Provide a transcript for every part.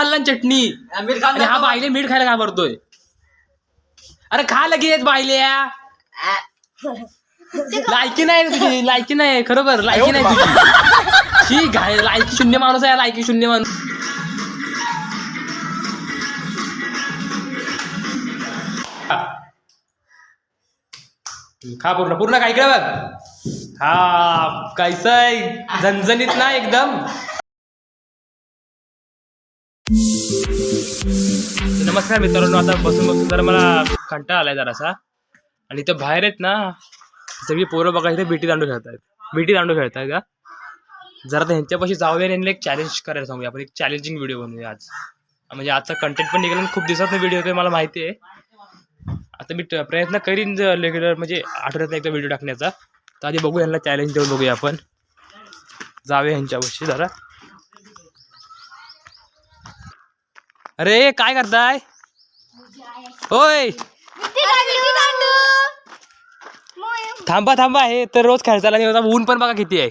खाल्ला ना चटणी. हा बायले मीठ खायला घाबरतोय. अरे खा लगेच बायल्या लायकी नाही रे तुझी लायकी नाही खरोखर लायकी नाही तुझी. ही घाय लायकी शून्य माणूस आहे लायकी शून्य माणूस. खा पूर्ण पूर्ण काय इकडे बघ. हा कायचं आहे झणझणीत ना एकदम. नमस्कार मित्रांनो आता बसून बसून जरा मला कंटाळा आलाय जरासा. आणि इथं बाहेर आहेत ना सगळी पोरं बघा इथे बिटी दांडू खेळतायत. बिटी दांडू खेळतायत का? जरा तर ह्यांच्यापाशी जाऊया आणि एक चॅलेंज करायला सांगूया. आपण एक चॅलेंजिंग व्हिडिओ बनवूया आज. म्हणजे आजचा कंटेंट पण निघाला आणि खूप दिवसात व्हिडिओ होतोय मला माहिती आहे. आता मी प्रयत्न करीन रेग्युलर म्हणजे आठवड्यात एकदा व्हिडिओ टाकण्याचा. तर आधी बघू यांना चॅलेंज देऊन बघूया आपण. जाऊया ह्यांच्यापाशी जरा. अरे काय करताय? होय. थांबा थांबा. हे तर रोज खेळताना नाही होता ऊन पण बघा किती आहे.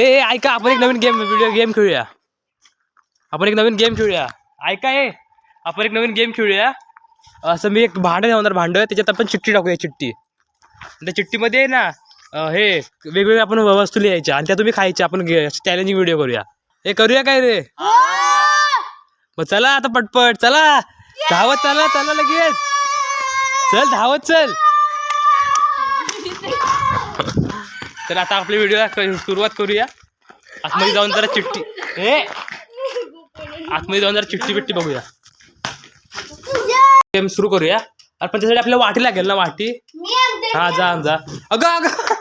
ए ऐका आपण एक नवीन गेम व्हिडिओ गेम खेळूया. आपण एक नवीन गेम खेळूया. ऐका हे आपण एक नवीन गेम खेळूया. असं मी एक भांडं ठेवणार भांडं त्याच्यात आपण चिठ्ठी टाकूया चिठ्ठी. त्या चिठ्ठीमध्ये आहे ना हे वेगवेगळ्या आपण वस्तू लिहायच्या आणि त्या तुम्ही खायच्या. आपण चॅलेंजिंग व्हिडिओ करूया. हे करूया काय रे? हो. मग चला आता पटपट चला. धावत चला चला लगेच. चल धावत चल. तर आता आपल्या व्हिडिओला सुरुवात करूया. आतमध्ये जाऊन जरा चिठ्ठी ए! आतमध्ये जाऊन जरा चिठ्ठी बिट्टी बघूया. गेम सुरू करूया. अरे पण त्यासाठी आपल्याला वाटी लागेल ना वाटी? हा जा जा. अगं अगं.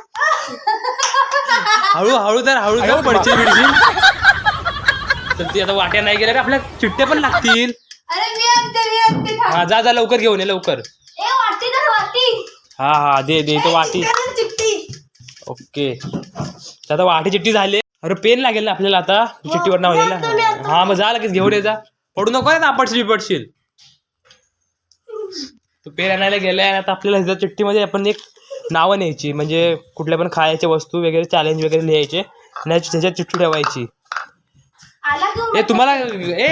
हळू हळू तर हळू तर पडची बिडची तर ती आता वाट्या नाही गेल्या रे आपल्या चिठ्ठ्या पण लागतील. अरे मी आणते मी आणते थांब. हा जा जा लवकर घेऊन ये लवकर. ए वाटी तर वाटी. हा हा दे दे तो वाटी. चिकन चिट्टी ओके. तर आता वाटी चिठ्ठी झाली. अरे पेन लागेल ना आपल्याला आता? चिठ्ठीवर नाव आता. हा मग जा लगेच घेऊन ये जा. पडू नको ना आपटशील बिपटशील. तू पेन आणायला गेलाय आणि आता आपल्याला ह्याच्या चिठ्ठीमध्ये आपण एक नावं न्यायची. म्हणजे कुठल्या पण खायच्या वस्तू वगैरे चॅलेंज वगैरे लिहायचे. आणि त्याच्यात चिठ्ठी ठेवायची. आला तू ए तुम्हाला ए!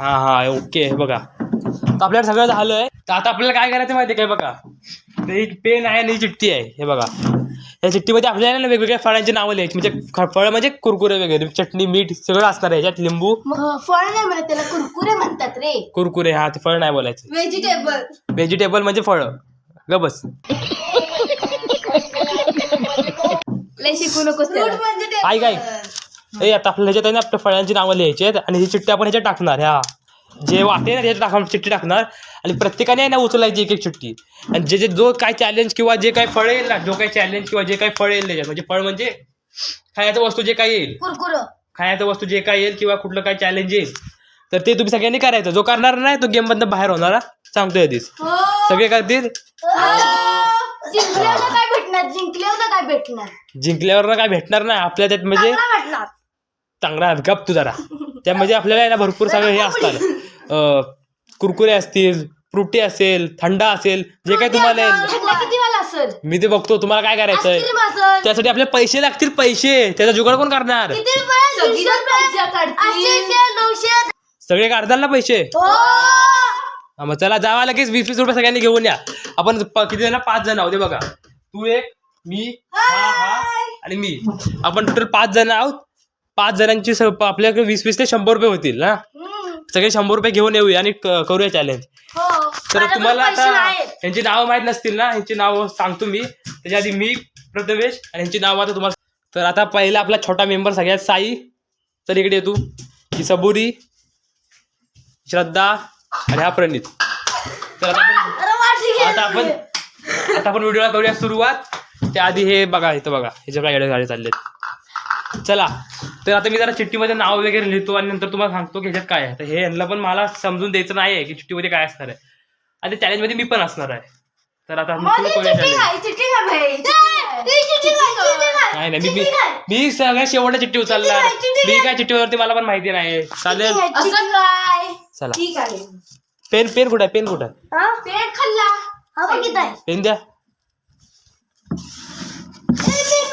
हा हा ओके हे बघा. तर आपल्याला सगळं झालंय. तर आता आपल्याला काय करायचं माहिती काय बघा? तर ही पेन आहे आणि ही चिठ्ठी आहे हे बघा. या चिठ्ठीमध्ये आपल्याला ना वेगवेगळ्या फळांची नावं लिहायची. म्हणजे फळं म्हणजे कुरकुरे वगैरे चटणी मीठ सगळं असणार आहे. याच्यात लिंबू. मग फळ नाही म्हणत त्याला कुरकुरे म्हणतात रे. कुरकुरे हा ते फळ नाही बोलायचं. व्हेजिटेबल व्हेजिटेबल म्हणजे फळं. ग बस. लय शिकू नकोस म्हणजे काय काय ए आता आपल्या ह्याच्यात आहे ना आपल्या फळांची नावं लिहायची आहेत आणि ही चिठ्ठी आपण ह्याच्यात टाकणार ह्या. जे वाटे ना त्याच्यात टाकणार चिठ्ठी टाकणार. आणि प्रत्येकाने आहे ना उचलायची एक एक चिठ्ठी. आणि जे जे जो काय चॅलेंज किंवा जे काय फळ येईल ना जो काही चॅलेंज किंवा जे काही फळ येईल त्याच्यात. म्हणजे फळ म्हणजे खायचं वस्तू जे काही येईल. कुरकुर. खायचं वस्तू जे काही येईल किंवा कुठलं काय चॅलेंज येईल. तर ते तुम्ही सगळ्यांनी करायचं. जो करणार नाही तो गेम बंद बाहेर होणार हा. सांगतोय आधीच. हो. सगळे करतील? जिंकल्यावर काय भेटणार? जिंकल्यावर काय भेटणार? जिंकल्यावर काय भेटणार नाही. आपल्या त्यात म्हणजे चांगला भेटणार चांगला गप तू जरा. त्यामध्ये आपल्याला आहे ना भरपूर सगळं हे असतात. अं, कुरकुरे असतील फ्रुटी असेल थंडा असेल जे काही तुम्हाला येईल मी ते बघतो तुम्हाला काय करायचंय? त्यासाठी आपले पैसे लागतील पैसे. त्याचा जुगाड कोण करणार? सगळे काढताल. ना पैसे? हो. मग चला जावा लगेच. वीस वीस रुपये सगळ्यांनी घेऊन या. आपण किती जण? पाच जण आहोत. बघा. तू एक मी हा हा आणि मी. आपण टोटल पाच जण आहोत. पाच जणांची आपल्याकडे वीस वीस ते शंभर रुपये होतील ना. सगळे शंभर रुपये घेऊन येऊया आणि करूया चॅलेंज हो. तर तुम्हाला आता. यांची नावं माहीत नसतील ना? यांची नावं सांगतो मी. त्याच्या आधी मी प्रथमेश आणि यांची नावं आता तुम्हाला तर आता पहिला आपला छोटा मेंबर सगळ्यात साई. चल इकडे ये तू. ही सबुरी श्रद्धा आणि हा प्रणित. तर आता आपण. आता आपण व्हिडिओला करूया सुरुवात. त्याआधी हे बघा इथं बघा. ह्याच्या काय गाडी चाललेत. चला. तर आता मी जरा चिठ्ठीमध्ये नाव वगैरे लिहितो आणि नंतर तुम्हाला सांगतो की ह्याच्यात काय आहे. तर हे यांना पण मला समजून द्यायचं नाही आहे की चिठ्ठीमध्ये काय असणार आहे. आणि त्या चॅलेंजमध्ये मी पण असणार आहे. तर आता challenge. नाही नाही मी? मी सगळ्यात शेवटच्या चिठ्ठी उचलणार. चिठ्ठी मी काय चिठ्ठीवरती मला पण माहिती नाही चालेल? असं काय चला. ठीक आहे. पेन पेन कुठं आहे? पेन कुठं हा? पेट खाल्ला. हा पेन द्या मी मी मी नेलं मी चिठ्ठी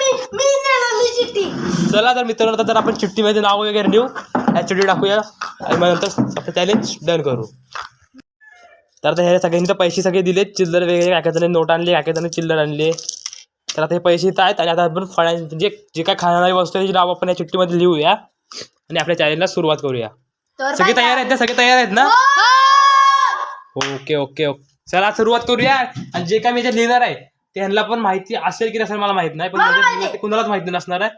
चला तर मित्रांनो आता जर आपण चिठ्ठीमध्ये नाव वगैरे लिहू ॲक्च्युली टाकूया आणि मग नंतर आपलं चॅलेंज डन करू. तर आता ह्या सगळ्यांनी तर पैसे सगळे दिलेत चिल्लर वगैरे काय काय नोट आणली काय काय चिल्लर आणले. तर आता हे पैसे इथं आहेत आणि आता आपण फळां म्हणजे जे काय खाणारी वस्तू आहे त्याची नाव आपण या चिठ्ठीमध्ये लिहूया आणि आपल्या चॅलेंजला सुरुवात करूया. सगळे तयार आहेत ना? सगळे तयार आहेत ना? Okay okay okay. चला सुरुवात करूया आणि जे काय मी लिहिणार आहे ते ह्यांना पण माहिती असेल की नसेल मला माहीत नाही पण ते कुणालाच माहिती नसणार आहे.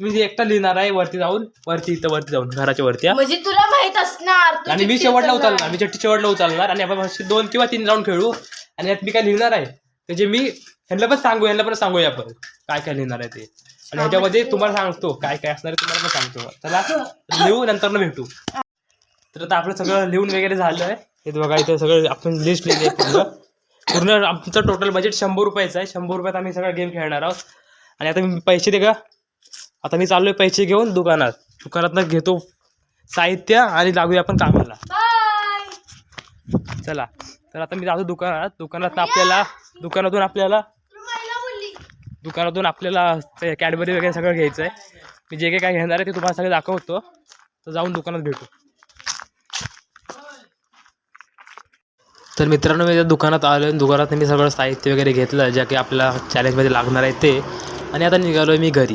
तुम्ही जे एकटा लिहिणार आहे वरती जाऊन वरती इथं वरती जाऊन घराच्या वरती हा. म्हणजे तुला माहीत असणार तू आणि मी चिठ्ठी शेवटला उचलणार. उचलणार मी चिठ्ठी शेवटला उचलणार आणि आपण असे दोन किंवा तीन राऊंड खेळू आणि यात मी काय लिहिणार आहे? त्याचे मी ह्यांना पण सांगू ह्यांना पण सांगूया आपण काय काय लिहिणार आहे ते. आणि ह्याच्यामध्ये तुम्हाला सांगतो काय काय असणार आहे तुम्हाला पण सांगतो. चला लिहू नंतर न भेटू. तर आता आपलं सगळं लिहून वगैरे झालं आहे हे बघा इथं सगळं आपण लिस्ट लिहिली आहे पूर्ण. पूर्ण आमचं टोटल बजेट शंभर रुपयाचं आहे. शंभर रुपयात आम्ही सगळं गेम खेळणार आहोत. आणि आता मी पैसे दे का आता मी चाललोय पैसे घेऊन दुकानात. दुकानात घेतो साहित्य आणि लागूया आपण कामाला. चला. तर आता मी जातो दुकानात. दुकानात आपल्याला दुकानातून आपल्याला. दुकानातून आपल्याला ते कॅडबरी वगैरे सगळं घ्यायचं आहे मी जे काही काय घेणार आहे ते तुम्हाला सगळं दाखवतो. तर जाऊन दुकानात भेटू. तर मित्रांनो मी त्या दुकानात आलो आणि दुकानात मी सगळं साहित्य वगैरे घेतलं ज्या काही आपल्या चॅलेंजमध्ये लागणार आहे ते. आणि आता निघालो आहे मी घरी.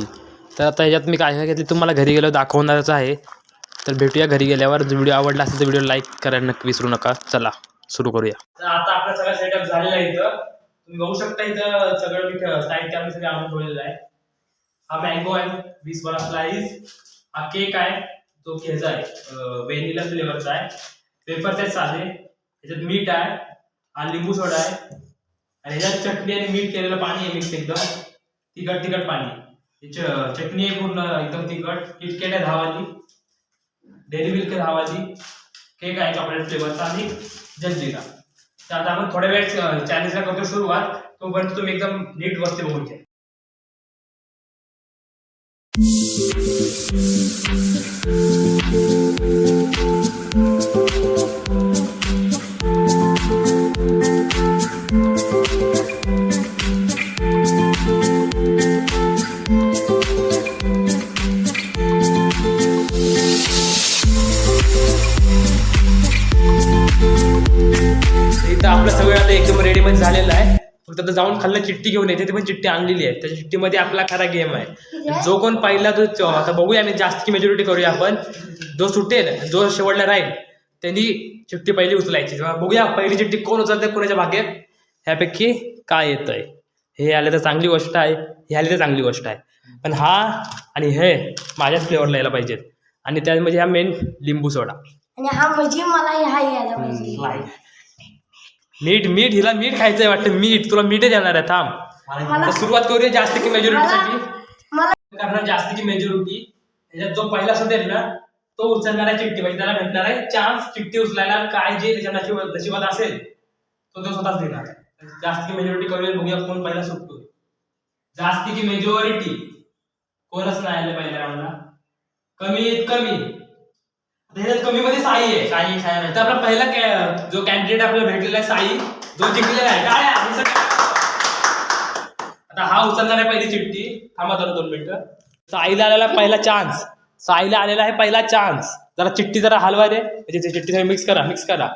तर आता ह्याच्यात मी काय काय घेतली तुम्हाला घरी गेलो दाखवणारच आहे. तर भेटूया घरी गेल्यावर. जर व्हिडिओ आवडला असेल तर व्हिडिओ लाईक करायला नक्की विसरू नका. चला सुरू करूया. तर आता आपला सगळा सेटअप झालेला आहे इथं. तुम्ही बघू शकता इथं सगळं मी ठ- साहित्य आम्ही सगळं आणून ठेवलेलं आहे. हा मँगो आहे वीस वाला स्लाईस हा केक आहे तो ह्याचा आहे व्हेनिला फ्लेवरचा आहे. पेपरचे आहेत साधे. याच्यात मीठ आहे हा लिंबू सोडा आहे आणि ह्याच्यात चटणी आणि मीठ केलेलं पाणी आहे मिक्स एकदम तिखट तिखट पाणी. च- चटणी आहे पूर्ण एकदम तिखट किटकेट आहे धावाची डेअरी मिल्क आहे केक आहे चॉकलेट फ्लेवरचा आणि जलजिरा तर आता आपण थोड्या वेळ चॅलेंजला करतो सुरुवात. तोपर्यंत तुम्ही एकदम नीट वस्ते बघून घ्या. आता जाऊन खाल्लं चिठ्ठी घेऊन येते ती पण चिठ्ठी आणलेली आहे. त्या चिठ्ठीमध्ये आपला खरा गेम आहे. जो कोण पहिला तो आता बघूया आम्ही जास्त मेजॉरिटी करूया आपण. जो सुटेल जो शेवटला राहील त्यांनी चिठ्ठी पहिली उचलायची. तेव्हा बघूया पहिली चिठ्ठी कोण उचलते कोणाच्या भाग्यात ह्यापैकी काय येत आहे हे आले तर चांगली गोष्ट आहे हे आले तर चांगली गोष्ट आहे. पण हा आणि हे माझ्याच फ्लेवरला यायला पाहिजेत. आणि त्यामध्ये हा मेन लिंबू सोडा. आणि हा म्हणजे मला हा यायला पाहिजे. मीठ मीठ हिला मीठ खायचंय वाटतं. मीठ तुला मीठच येणार आहे थांब. तर सुरुवात करूया जास्त की मेजॉरिटीसाठी करणार जास्त की मेजॉरिटी त्याच्यात जो पहिला सुटेल ना तो उचलणार आहे चिठ्ठी. म्हणजे त्याला भेटणार आहे. चान्स चिठ्ठी उचलायला काय जे त्याच्या नशिबात नशिबात असेल तो तो स्वतःच देणार आहे. जास्त की मेजॉरिटी करूया बघूया कोण पहिला सुटतो जास्त की मेजॉरिटी कोणच नाही आलं पहिल्या राऊंडला कमीत कमी. आता ह्याच्यात कमी मध्ये साई आहे. साई साई तर आपला पहिला कॅ- जो कॅन्डिडेट आपल्याला भेटलेला आहे साई जो जिंकलेला आहे. काय आहे? हे सगळं- आता हा उचलणार आहे पहिली चिठ्ठी. थांबा जरा दोन मिनिटं. साईला आलेला आहे पहिला चान्स साईला आलेला आहे पहिला चान्स जरा चिठ्ठी जरा हलवा रे म्हणजे ते चिठ्ठी मिक्स करा मिक्स करा.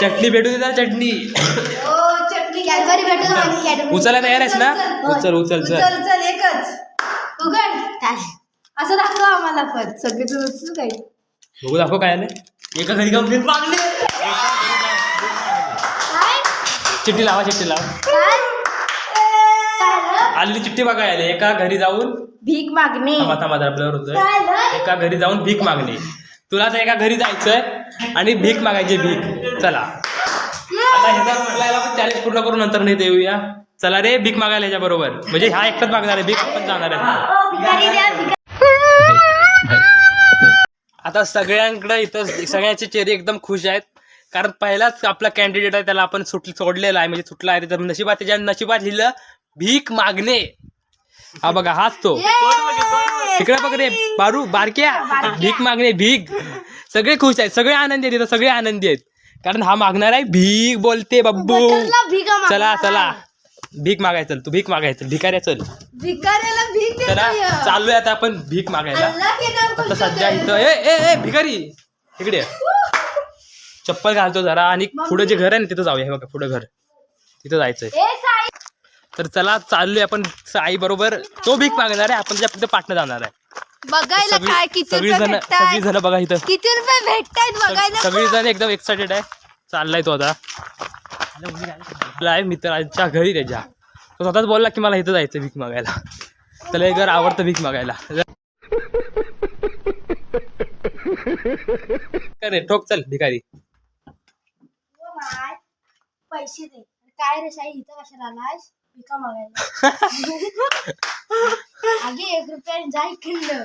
चटणी भेटू दे जरा चटणी. कॅडबरी कॅडबरी उचलायला तयार आहेस ना? होय. उचल उचल चल. उचल उचल एकच. उघड. काय असं दाखव आम्हाला पण. सगळे तू उचलू काय? बघू दाखव काय आलं. एका घरी जाऊन फिर मागले. काय? चिठ्ठी लावा चिठ्ठी लावा. काय? काय झालं? आलेली चिठ्ठी बघा आली एका घरी जाऊन भीक मागणे. थांबा थांबा जरा आपल्यावर होतोय. काय? एका घरी जाऊन भीक मागणे. तुला आता एका घरी जायचंय आणि भीक मागायची भीक. चला. आता ह्याचा आपल्याला पण चॅलेंज पूर्ण करून नंतर नाही येऊया. चला रे भीक मागायला ह्याच्या बरोबर. म्हणजे हा एकटाच मागणार आहे भीक पण जाणार आहे. ओ, भिकारी द्या, भिकारी. आता सगळ्यांकडे इथं सगळ्यांचे चेहरे एकदम खुश आहेत. कारण पहिलाच आपला कॅन्डिडेट आहे त्याला आपण सुट सोडलेला आहे. म्हणजे सुटला आहे त्याच्या नशिबात त्याच्या नशिबात लिहिलं भीक मागणे. हा बघा हाच तो. तिकडे बघ रे बारू बारक्या. भीक मागणे भीक. सगळे खुश आहेत. सगळे आनंदी आहेत. इथं सगळे आनंदी आहेत. कारण हा मागणार आहे भीक बोलते बब्बू. चला चला. भीक मागायचं तू भीक मागायचं भिकाऱ्या चल. भिकाऱ्याला भीक देतो चला. चाललोय आता आपण भीक मागायला. अल्लाह के नाम आता पर सध्या. इथं ए ए ए भिकारी इकडे ये. चप्पल घालतो जरा आणि पुढे जे घर आहे ना तिथं जाऊया. हे बघा पुढे घर. तिथं जायचंय. ए साई. तर चला चाललोय आपण. आई बरोबर तो भीक मागणार आहे. आपण त्याच्या पाठनं जाणार आहे. बघायला सगळी काय किती सगळी रुपये जण भेटतायत इथं. किती रुपये भेटतायत बघायला? सगळी जण एकदम एक्साइटेड आहे. चाललाय तो आता. आहे मित्राच्या घरी त्याच्या. तो स्वतःच बोलला की मला इथं जायचं भीक मागायला. त्याला हे घर आवडतं भीक मागायला. काय रे ठोक चल भिकारी. पैसे दे. काय रे साई इथं कशाला आलास पिका मागायला. आगे एक रुपया जा इकडलं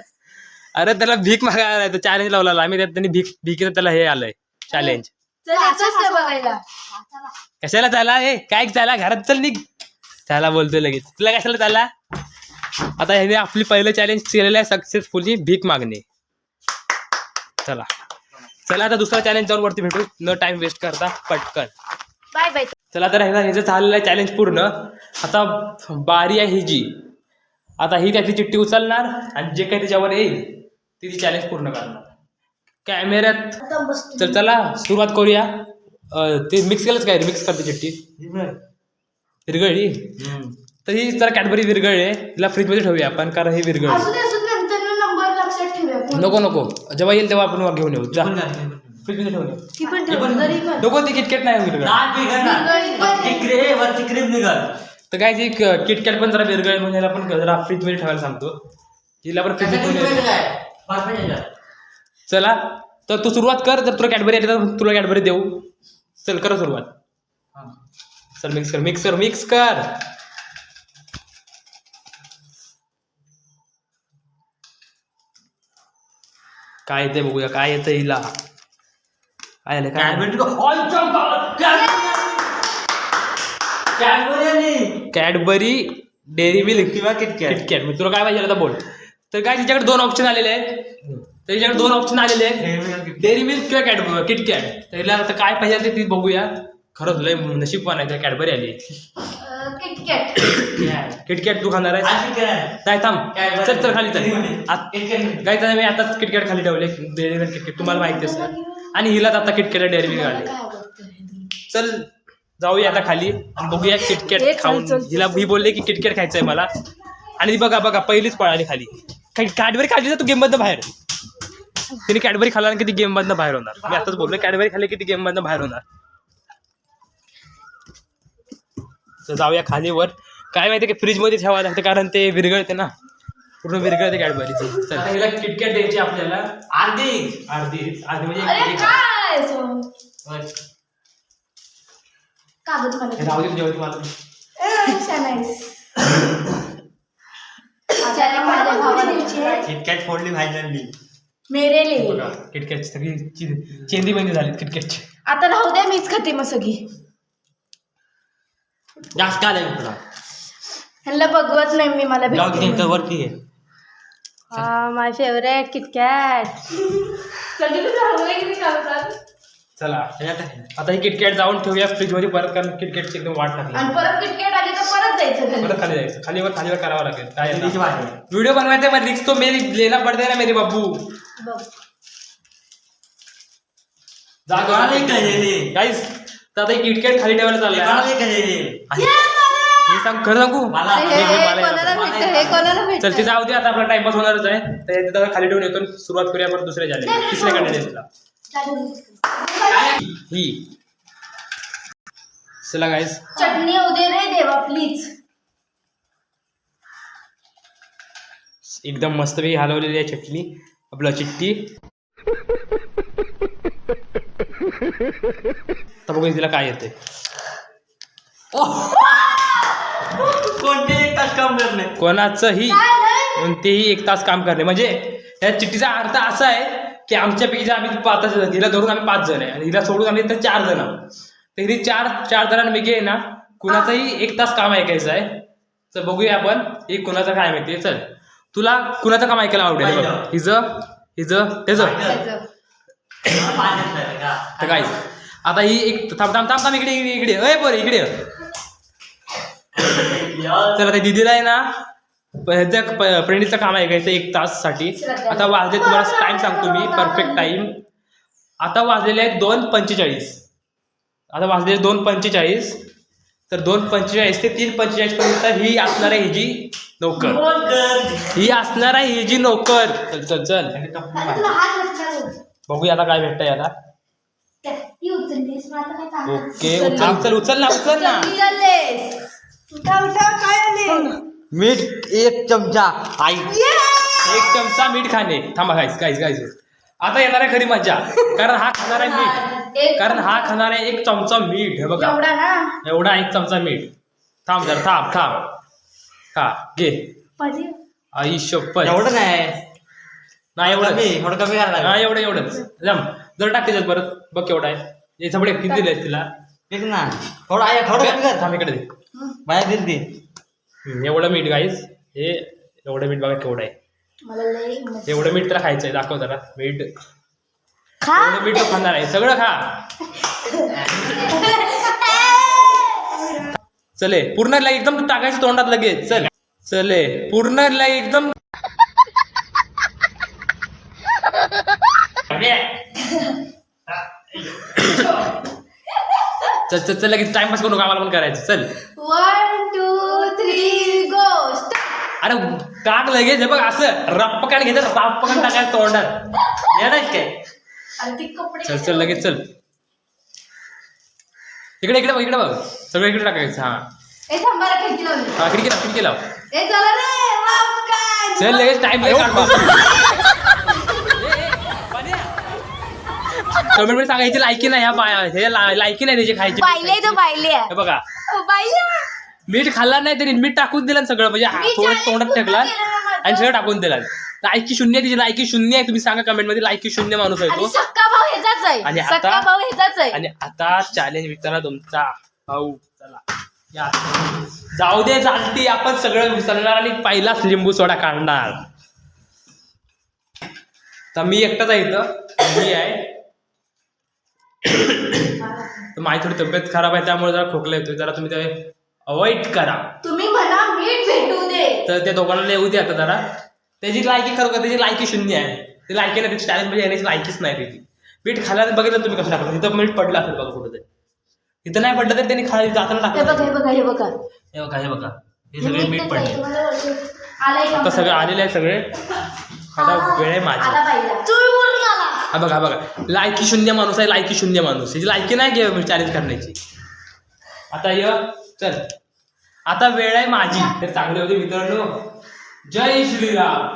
अरे त्याला भीक मागायला तो चॅलेंज लावला आम्ही त्यात त्यांनी भीक भीकीचं त्याला हे आलंय. चॅलेंज चल बघायला कशाला त्याला हे काय त्याला घरात चल निघ. त्याला बोलतोय लगेच. तुला कशाला त्याला आता ह्याने आपली पहिलं चॅलेंज केलेलं आहे सक्सेसफुली भीक मागणे. चला. चला आता दुसरा चॅलेंज जाऊन वरती भेटू. न टाइम वेस्ट करता पटकन. बाय बाय चला तर ह्याचा ह्याचं झालेलं आहे चॅलेंज पूर्ण. आता बारी आहे ही जी. आता ही त्यातली चिठ्ठी उचलणार आणि जे काही त्याच्यावर येईल ती ती चॅलेंज पूर्ण करणार. कॅमेऱ्यात. तर चला सुरुवात करूया. अं, ते मिक्स केलंच काय मिक्स करते चिठ्ठी? विरगळली तर ही जरा कॅडबरी विरगळली आहे. तिला फ्रीजमध्ये ठेवूया आपण कारण ही विरगळली असू दे असू दे नंतर नंबर लक्षात ठेवूया. फोन. नको नको. जेव्हा येईल तेव्हा आपण घेऊन येऊ. जा. फ्रीजमध्ये ती पण ठेव जरी पण. नको ती किटकॅट नाही विरगळ तर काय ती किटकॅट पण जरा विरगळ म्हणजे याला पण जरा फ्रीजमध्ये ठेवायला सांगतो. तिला पण फ्रीजमध्ये ठेवून येऊ. चला. तर तू सुरुवात कर जर तुला कॅडबरी आली तर तुला कॅडबरी देऊ. चल कर सुरुवात. चल मिक्स कर मिक्स कर मिक्स कर. काय येते बघूया काय येतं हिला? काय आलं काय? कॅडबरी डेअरी मिल्क किंवा किटकॅट. किटकॅट. मी तुला काय पाहिजे आता बोल. तर काय तिच्याकडे दोन ऑप्शन आलेले आहेत. तर तिच्याकडे दोन ऑप्शन आलेले आहेत. डेअरी मिल्क किंवा कॅड किटकॅट तर हिला आता काय पाहिजे ते ती बघूया. खरंच लय नशीबवान आहे त्या कॅडबरी आली किटकॅट किटकॅट तू खाणार आहे. नाही थांब. चल चल खाली चल. काय तर मी आताच किटकॅट खाली ठेवले. डेअरी मिल्क किटकॅट तुम्हाला माहिती असेल. आणि हिला आता किटकॅट डेअरी मिल्क आले. चल जाऊया आता खाली. आणि बघूया किटकॅट खाऊन. हिला ही बोलले की किटकॅट खायचंय मला. आणि ती बघा बघा पहिलीच पळाली खाली. काही कॅडबरी खाल्ली तर तू गेम मधनं बाहेर? तिने कॅडबरी खाल्ला की ती गेम मधनं बाहेर होणार. मी आताच बोललो कॅडबरी खाल्ली की ती गेम मधनं बाहेर होणार. तर जाऊया खाली वर काय माहिती की फ्रीजमध्ये ठेवायला लागते कारण ते विरघळते ना. पूर्ण विरघळते कॅडबरीची तर हिला किटकॅट द्यायची आपल्याला. अर्धी. अर्धी. अर्धी म्हणजे अरे काय? कागद हे मला राहू दे मला चला? किटकॅट फोडली फायनली मेरे लिए. बघा किटकॅटची सगळी चि- चेंदी बंदी झाली किटकॅटची आता राहू दे मीच खाते मग सगळी. जास्त आलंय तुला. ह्यांना बघवत नाही मी मला जाऊ दे भेटते त्यांच्या वरती आहे. हा माय फेवरेट किटकॅट चला. आता ही किटकॅट जाऊन ठेवूया फ्रीजमध्ये परत कारण किटकॅटची एकदम वाट लागली. आणि परत किटकॅट आली तर परत जायचं घरी. परत खाली जायचं. खालीवर खालीवर करावं लागेल. काय तिची आहे. व्हिडिओ बनवायचा मग रिक्स तो मेरी लेना पडते ना मेरे बाबू. बघ. कोणाला एक कळलेली. गाईस तर आता ही किटकॅट खाली ठेवायला चाललंय. कोणाला एक कळलेली. हे सांग खरं सांगू? मला. हे- हे- हे हे मला कोणाला येतं. भेटतं हे कोणाला चल भेटतं ते जाऊ दे आता आपला टाइमपास होणारच आहे. तर खाली ठेवून येतो सुरुवात करूया आपण दुसऱ्या झाले तिसऱ्या कंटेंटला ही. चला गाईस चटणी होऊ दे रे देवा प्लीज एकदम मस्तपैकी हलवलेली आहे चटणी. आपलं चिट्टी. तर बघू तिला काय येते कोणते एक तास काम करणे कोणाचंही कोणतेही एक तास काम करणे म्हणजे या चिठ्ठीचा अर्थ असा आहे की आमच्यापैकी आम्ही पाच जण हिला धरून आम्ही पाच जण आहे. आणि हिला सोडून आम्ही तर चार जण आहोत. तर हिने चार चार जणांपैकी आहे ना कुणाचंही एक तास काम ऐकायचं आहे. तर बघूया आपण हे कुणाचं काय माहिती चल तुला कुणाचं काम ऐकायला आवडेल? हे हिचं त्याचं त्याचं. तर काय आता ही एक थांब थांब थांब थांब इकडे इकडे इकडे. अय बरं इकडे. चला त्या दिदीला आहे ना ह्याचं प- प्रणीतचं काम आहे एक ताससाठी? आता वाजले तुम्हाला टाइम सांगतो मी परफेक्ट टाइम आता वाजलेले आहेत दोन पंचेचाळीस. आता वाजलेले दोन पंचेचाळीस. तर दोन पंचेचाळीस ते तीन पंचेचाळीस पर्यंत ही असणार आहे हिजी नोकर. ही असणार आहे हिजी नोकर. चल चल चल. बघूया आता काय भेटतं याला. ओके उचल उचल उचल ना उचल ना. उठा उठा काय मीठ एक चमचा. आई. एक चमचा मीठ खाणे. थांबा गाईस गाईस गाईस आता येणार आहे खरी मजा कारण हा खाणार आहे मीठ. एक कारण हा खाणार आहे एक चमचा मीठ. हे बघा. एवढा ना? एवढा एक चमचा मीठ. थांब जरा थांब थांब. हा घे. आई शपथ. एवढं नाही. नाही एवढं कमी थोडं कमी करायला हा लागेल. एवढं एवढंच. जम. जर टाक त्याच्यात परत. बघ केवढा आहे. हे सगळे किती दिले तिला? तेच ना. थोडं आहे थोडं कमी कर. थांब इकडे दे. बाहेर दिल एवढं मीठ गाईस हे एवढं मीठ बघा केवढं आहे. एवढं मीठ तर खायचंय दाखव जरा मीठ. खा. एवढं मीठ खाणार आहे सगळं खा. चले पूर्ण एकदम टाकायचं तोंडात लगेच चल. चले पूर्ण एकदम चल चल चल लगेच टाइमपास करू नका आम्हाला पण करायचं. चल. वन टू थ्री गो अरे टाक लगेच हे बघ असं रप्पकान घ्यायचं रप्पकान टाकायचं तोंडात. येणार काय? अरे ती कपडे चल चल लगेच चल. इकडे इकडे बघ इकडे बघ. सगळं इकडे टाकायचं हा. ए थांबारा खिडकी लावली हा खिडकी लाव खिडकी लाव. ए चला रे बाप काय? चल लगेच टाइम कमेंटमध्ये सांगायची लायकी नाही ह्या बाया हे ला- लायकी नाही त्याची खायची. पाहिले तो पाहिले हे बघा. पाहिले मीठ खाल्ला नाही तरी मीठ टाकून दिलं ना सगळं म्हणजे हा- थोडं तोंडात टाकला. आणि सगळं टाकून दिला. लायकी शून्य आहे तिची लायकी शून्य आहे. तुम्ही सांगा कमेंटमध्ये लायकी शून्य माणूस आहे आणि तो. सक्का भाऊ ह्याचाच आहे. आणि आता- सक्का भाऊ ह्याचाच आहे. आणि आता चॅलेंज विचारा तुमचा. भाऊ चला. या. जाऊ दे चालती. आपण सगळं विसरणार आणि पहिलाच लिंबू सोडा काढणार. तर मी एकटाच आहे इथं. मी आहे. तर माझी थोडी तब्येत खराब आहे त्यामुळे जरा खोकला येतोय. जरा तुम्ही ते अवॉइड करा. तुम्ही म्हणा मीठ भेटू दे. तर त्या दोघांना येऊ दे आता जरा. त्याची लायकी खरं का त्याची लायकी शून्य आहे. ती लायकी नाही त्याची मध्ये येण्याची लायकीच नाही त्याची. मीठ खायला बघितलं तुम्ही कसं टाकलं. तिथं मीठ पडलं असेल बघा कुठं तरी इथं नाही पडलं तर त्यांनी खाली जाताना हे बघा टाकलं. हे बघा हे बघा. हे बघा हे बघा. हे सगळे मीठ पडले. तुम्हाला? आता सगळे आलेले आहे सगळे. आता वेळ आहे माझी. हा बघा हा बघा. लायकी शून्य माणूस आहे लायकी शून्य माणूस. याची लायकी नाही घे चॅलेंज करण्याची. आता य चल. आता वेळ आहे माझी. तर चांगले होते मित्रांनो. जय श्रीराम.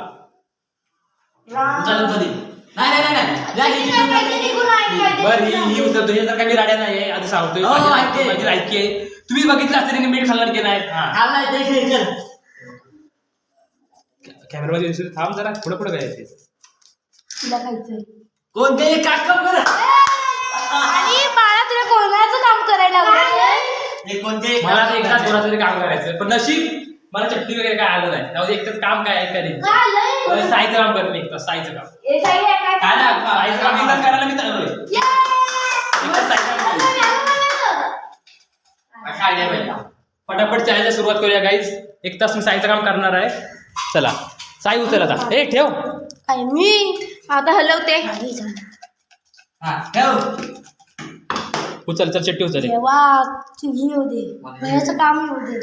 राम. चालू कधी? नाही नाही नाही, बर ही ही. उचलतो. हे तर काही राड्या नाही आता सांगतोय. हो, माझी लायकी आहे. तुम्ही बघितलं असतं त्यांनी मीठ खाल्लं की नाही? कॅमेरामध्ये. थांब जरा. पुढे पुढे काय येते तुला खायचंय कोणते काकम कर आणि बाळा तुला कोणाचं काम करायला आवडेल हे कोणते मला आता एकदाच कोणाचं तरी काम करायचं पण नशीब मला चटणी वगैरे काय आलं नाही. त्यामुळे एकच काम काय आहे करेन साईचं काम करते एकदा साईचं काम. हे साई आहे. काय? काय ना साईचं काम एकदाच करायला मी! एकदाच साईचं काम नाही पाहिजे पटापट चॅनलला सुरुवात करूया गाईज एक तास मी साईचं काम करणार आहे. चला. साई उचल आता ए ठेव. काय मी? आता हलवते. हा ठेव. उचल चल चिट्टी उचल. एक. दे. काम येऊ दे.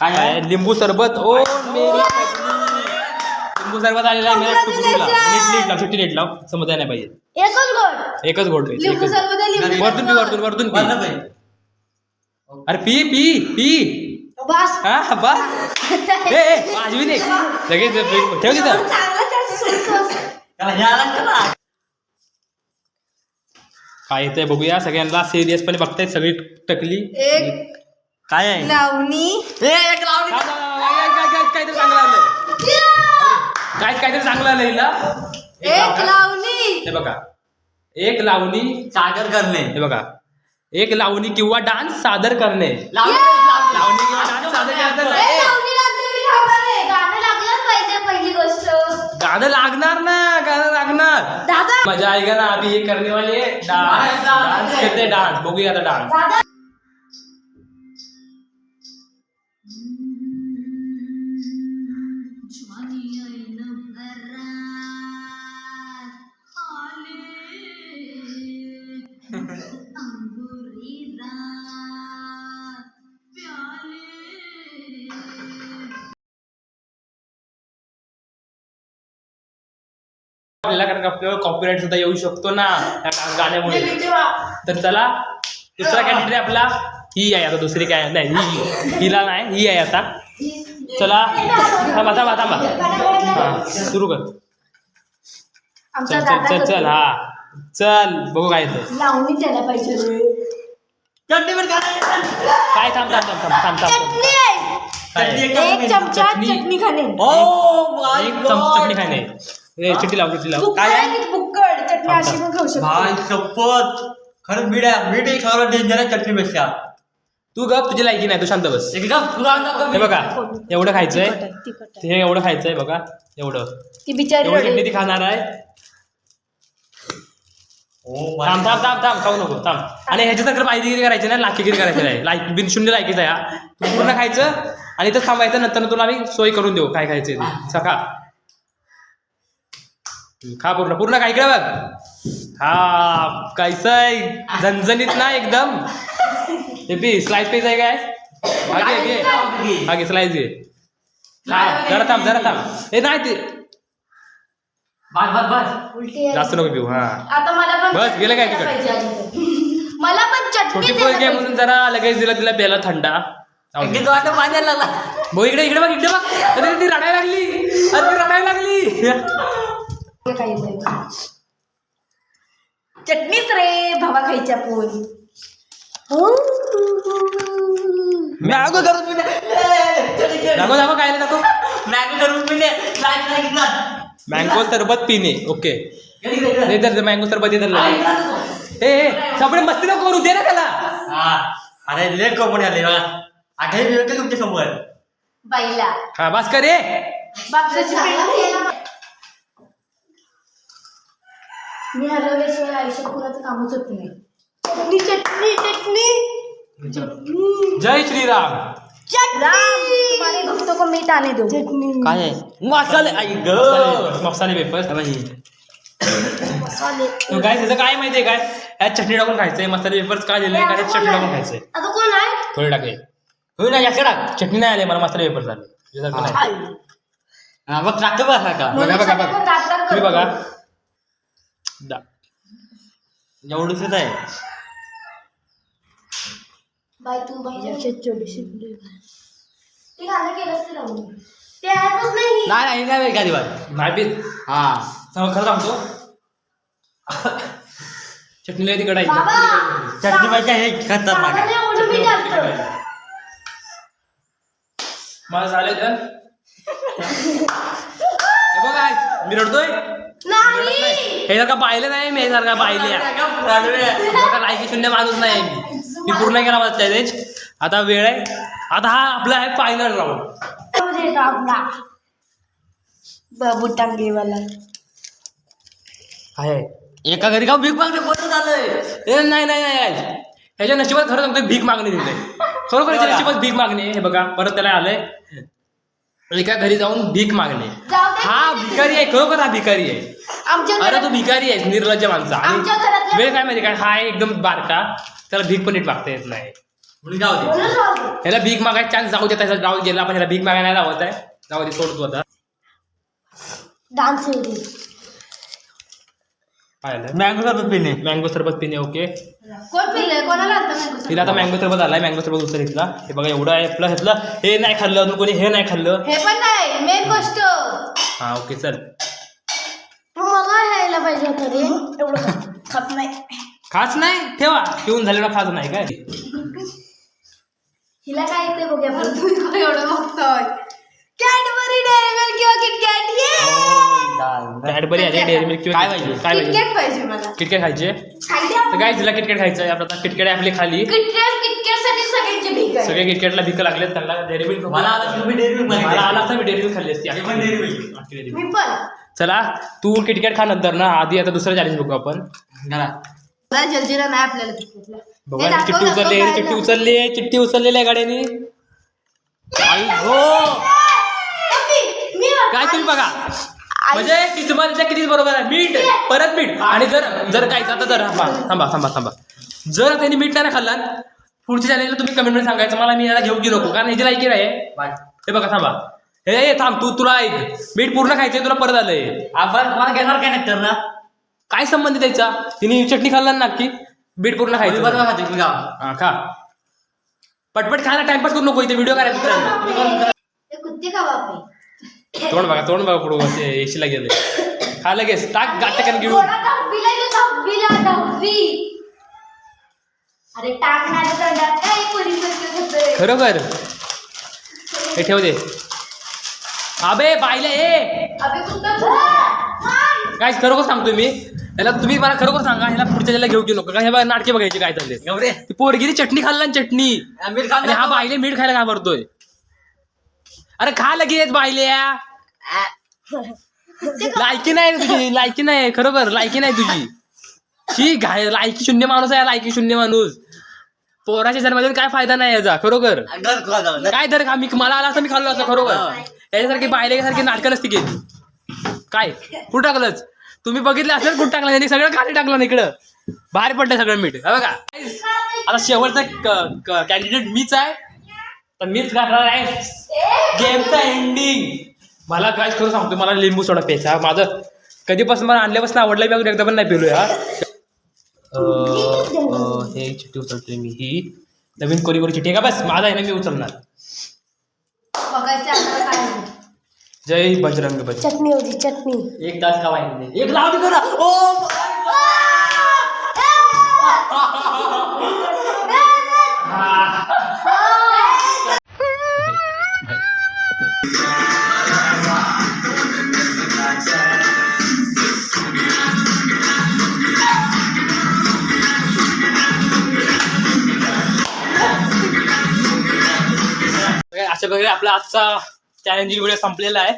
काय आहे? लिंबू सरबत? ओ मेरी. लिंबू सरबत आलेला आहे टुकडूला नीट नीट लाव चिट्टी नीट लाव. समजायला नाही पाहिजे. एकच गोड. एकच गोड प्यायची, लिंबू एकच. सरबत आहे, लिंबू वरतून पी वरतून वरतून वरनं पी. पाहिजे. अरे पी पी पी. बस. हा बस? ए ए वाजवी नाही लगेच ठेव आलं का? काय येतंय बघूया सगळ्यांना सिरियसपणे बघतायत सगळी टकली. एक काय आहे? लावणी. ए, एक लावणी. थांब, थांब, थांब, काय- काय- काय- काहीतरी चांगलं आलंय. काय काहीतरी चांगलं आलंय हिला? एक लावणी. हे बघा. एक लावणी. सागर करणे. हे बघा. एक लावणी किंवा डान्स सादर करणे. लावणी. लावणी किंवा डान्स सादर करणे आहे. गाणं लागलंच पाहिजे पहिली गोष्ट. गाणं लागणार ना गाणं लागणार. दादा. मजा आएगा ना अभी ये करने वाली है डान्स डान्स करते डान्स. बघूया आता डान्स. आपल्याला कारण का आपल्याला कॉपीराईट सुद्धा येऊ शकतो ना गाण्यामुळे. तर चला दुसरा कॅन्डिडेट आपला. ही आहे आता दुसरी काय नाही ही हिला नाही ही आहे आता. चला थांबा थांबा थांबा. हा सुरू कर. आमचा चल चल दादा चल चल. हा. चल बघू काय खा. काय थांब थांब थांब थांब थांब थांब. चटणी! आहे. काय? एक चमचा चटणी. चटणी खाणे. चटणी ए, चिट्टी लाव चिट्टी लाव. बुक्कड आहे की बुक्कड चटणी थांब, अशी पण खाऊ भाई शकतो. शपथ. खरंच मीठ आहे मीठ एक खावला डेंजर आहे चटणीपेक्षा. तू गप तुझी लायकी नाही तू शांत बस. एकदम पुराण हे बघा एवढं खायचंय. तिखट आहे, तिखट आहे. हे एवढं खायचंय बघा एवढं. ती बिचारी एवढी चटणी रडेल. ती खाणार आहे. ओ थांब थांब थांब थांब खाऊ नको थांब. आणि ह्याच्यासारखं पाहिजेगिरी करायची नाही लाकीगिरी करायची नाही. लाईक बिन शून्य लायकीचा या तू पूर्ण खायचं आणि इथं थांबायचं नंतर तुला आम्ही सोय करून देऊ काय खायचं सखा खा पूर्ण पूर्ण काय इकडे बघ. हा कायचंय झणझणीत ना एकदम. हे पी स्लाइस पेज आहे काय? हा घे घे. हा घे स्लाइस घे. हा जरा थांब जरा थांब. हे नाही ते. बस बस बस. उलटी आहे. जास्त नको पिऊ हा. आता मला पण बस, गेलं काय द्यायला? पाहिजे तर. मला पण चटणी छोटी द्यायला पोरगी आहे म्हणून. जरा लगेच दिला तिला प्यायला थंडा. जाऊ दे. किती वाटत पाणी लागला. भाऊ इकडे इकडे बघ इकडे बघ. अरे ती रडायला लागली. अरे ती रडायला लागली. काय येतंय? चटणीच रे भावा खायच्या पोळी. मॅगो करून पिणे. दाखव दाखव काय दाखव. मॅगो करून पिणे. मँगो सरबत पिणे ओके. नाही तर मँगो सरबत तो. ए ए, सगळे मस्ती नको करू दे ना त्याला. हा. अरे लेट कंपनी आली बघा. आठही मिळते तुमच्यासमोर बाईला. हा बस कर रे बापसाची पिंडी. मी हरवल्याशिवाय आयुष्यात कुणाचं कामच होत नाही. चटणी चटणी चटणी. जय श्रीराम. चटणी. तुम्हारे भक्तों को मीठ आने दो चटणी. काय आहे? मसाले आई ग. मसाले- पेपर मसाले. काय त्याचं काय माहितीये काय? यात चटणी टाकून खायचंय मसाले पेपर काय दिलंय काय चटणी टाकून खायचंय? आता कोण आहे? थोडे टाकले होईल ना जास्त टाक. चटणी नाही आली मला मसाले पेपर झाले हा मग टाकतो बघा का? बघा बघा बघा. तुम्ही. बघा. दा. एवढंच आहे. बाई तू बाई. ते गाणं केलंस ते लावून ते ऐकत नाही. नाही नाही नाही एखादी बात नाही पीत हा. सांग खरं सांगतो. चटणीला तिकडे बाबा. चटणी पाहिजे हे खतरनाक बाबाला आहे एवढं. मला झालं तर? हे बघा मी रडतोय. नाही! हे जर का पाहिलं नाही मी हे जर का पाहिले लायकी शून्य माणूस नाही मी. मी पूर्ण केला माझा चॅलेंज आता वेळ आहे. आता हा आपला आहे फायनल राऊंड आपला बाबू टांगेवाला आहे. एका घरी का बिग मागते बरं झालंय ए, नाही नाही नाही. ह्याच्या नशिबात खरं सांगतोय भीक मागणी दिली खरोखर ह्याच्या नशिबात भीक मागणी आहे. हे बघा. परत त्याला आलंय. एका घरी जाऊन भीक मागणे. जाऊ दे. हा भिकारी आहे खरोखर हा भिकारी आहे. आमच्या अरे घरात तू भिकारी आहेस निर्लज्ज माणसा. आमच्या आणि घरातल्या- वेळ काय माहिती काय हा आहे एकदम बारका. त्याला भीक पण नीट मागता येत नाही. म्हणून जाऊ दे. बोलून राहू दे. ह्याला भीक मागायचा चान्स जाऊ दे त्याचा जाऊ गेला. पण ह्याला भीक मागायला नाही लावत आहे. जाऊ दे सोड तू आता. डान्स येऊ दे. मॅंगो करतो पिणे. मँगो सरबत पिणे ओके कोण पिलंय कोणाला आलतं mango तिला आता मँगो सरबत आलाय मँगो सरबत उचल घेतला. हे बघा एवढं आहे. आपलं ह्यातलं हे नाही खाल्लं अजून कोणी. हे नाही खाल्लं. हे पण नाही. मेन गोष्ट. हा ओके चल. मला यायला पाहिजे होतं रे. एवढं खा- खात नाही. खास नाही? ठेवा. ठेवून झालेला खास नाही काय? हिला काय येते बघूया बरं तुम्ही काय एवढं बघतोय. कॅडबरी डेअरी मिल्क किंवा किटकॅट ये कॅडबरी आहे डेअरी मिल्क किंवा काय पाहिजे? काय पाहिजे किटकॅट पाहिजे? मला. किटकॅट खायचे? खायचे तर काय तिला किटकॅट खायचं आहे आता किटकॅट आपली खाली. किटकॅट किटकॅटसाठी सगळ्यांचे भीक आहे. सगळे किटकॅटला भिक लागले त्यांना डेअरी मिल्क मला आता तुम्ही डेअरी मिल्क. मला आला असता मी डेअरी मिल्क खाल्ली असती. हे पण Dairy Milk. मी पण. चला तू किटकॅट खा नंतर ना. आधी आता दुसरं चॅलेंज बघू आपण. घाला. मला जलजिरा नाही आपल्याला किटकॅटला. हे बघा दाखव, चिठ्ठी उचलली चिठ्ठी आहे. उचलली चिठ्ठी उचललेली आहे गाड्यानी. आई हो काय तुम्ही बघा म्हणजे किस्मत किती बरोबर आहे? मीठ. परत मीठ. आणि जर जर काय आता जर थांबा थांबा थांबा थांबा. जर त्यांनी मीठ नाही खाल्ला पुढच्या चॅलेंजला तुम्ही कमेंटमध्ये सांगायचं मला मी याला घेऊ की नको? कारण ह्याची लायकी आहे. हे बघा थांबा. हे थांब. तू तुला ऐक. मीठ पूर्ण खायचंय तुला परत आलंय. आपण मला घेणार काय नाही तर ना? काय संबंध त्याचा? तिने चटणी खाल्ला ना नक्की? बीट पूर्ण खायचं. बरोबर खाते हा खा. पटपट खा ना टाइमपास करू नको इथे व्हिडिओ करायचा कुत्ते का बापे तोंड बघा तोंड बघा पुढे एसीला गेले खा लगेच टाक गाठ्याकन घेऊन दहावीला येतो दहावीला दहावी अरे टाकणार तोंडात काय होतोय खरोखर हे ठेव दे अबे बायले ए अबे कुत्ता काय खरोखर सांगतोय मी याला तुम्ही मला खरोखर सांगा ह्याला पुढच्या ज्याला घेऊ की नको का हे बघा नाटके बघायचे काय चालले गवरे ती पोरगिरी चटणी खाल्ला ना चटणी आम्ही आणि हा बायले मीठ खायला घाबरतोय अरे खा लगेच बायल्या लायकी नाही रे तुझी लायकी नाही खरोखर लायकी नाही तुझी. शी घाय लायकी शून्य माणूस आहे हा लायकी शून्य माणूस. पोराच्या जन्मातून काय फायदा नाही याचा खरोखर. काय तर खा मी मला आला असं मी खाल्लो असं खरोखर. याच्यासारखी बायलेसारखी नाटकं नसती केली काय? कुठं टाकलंच? तुम्ही बघितलं असेल कुठं टाकलं त्यांनी सगळं खाली टाकलं ना इकडं. बाहेर पडलं सगळं मीठ. हे बघा. आता शेवटचा कॅन्डिडेट मीच आहे. तर मीच करणार आहे. गेमचा एंडिंग मला काय खरं सांगतो मला लिंबू सोडा प्यायचा हा. माझं. कधीपासून मला आणल्यापासून आवडलं मी अजून एकदा पण नाही पिलोय. हा हे चिठ्ठी उचलतोय मी ही. नवीन कोरी कोरी चिठ्ठी आहे का? बस माझा आहे ना मी उचलणार. जय बजरंग बज चटणी होती चटणी. एक तास का वाईट एक लावणी करा. ओ आपला आजचा चॅलेंजिंग व्हिडिओ संपलेला आहे.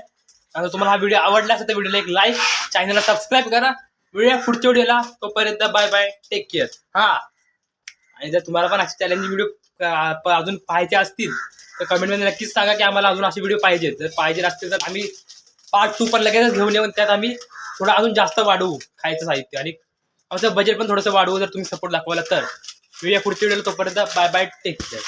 आणि तुम्हाला हा व्हिडिओ आवडला असेल तर व्हिडिओला एक लाईक चॅनलला सबस्क्राईब करा. व्हिडिओ पुढच्या व्हिडिओला तोपर्यंत बाय बाय टेक केअर हा. आणि जर तुम्हाला पण असे चॅलेंजिंग व्हिडिओ अजून पाहायचे असतील तर कमेंटमध्ये नक्कीच सांगा की आम्हाला अजून असे व्हिडिओ पाहिजे. जर पाहिजे असतील तर आम्ही पार्ट टू पण लगेचच घेऊन येऊन त्यात आम्ही थोडं अजून जास्त वाढवू खायचं साहित्य. आणि आमचं बजेट पण थोडंसं वाढवू जर तुम्ही सपोर्ट दाखवला तर. व्हिडिओ पुढच्या व्हिडिओला तोपर्यंत बाय बाय टेक केअर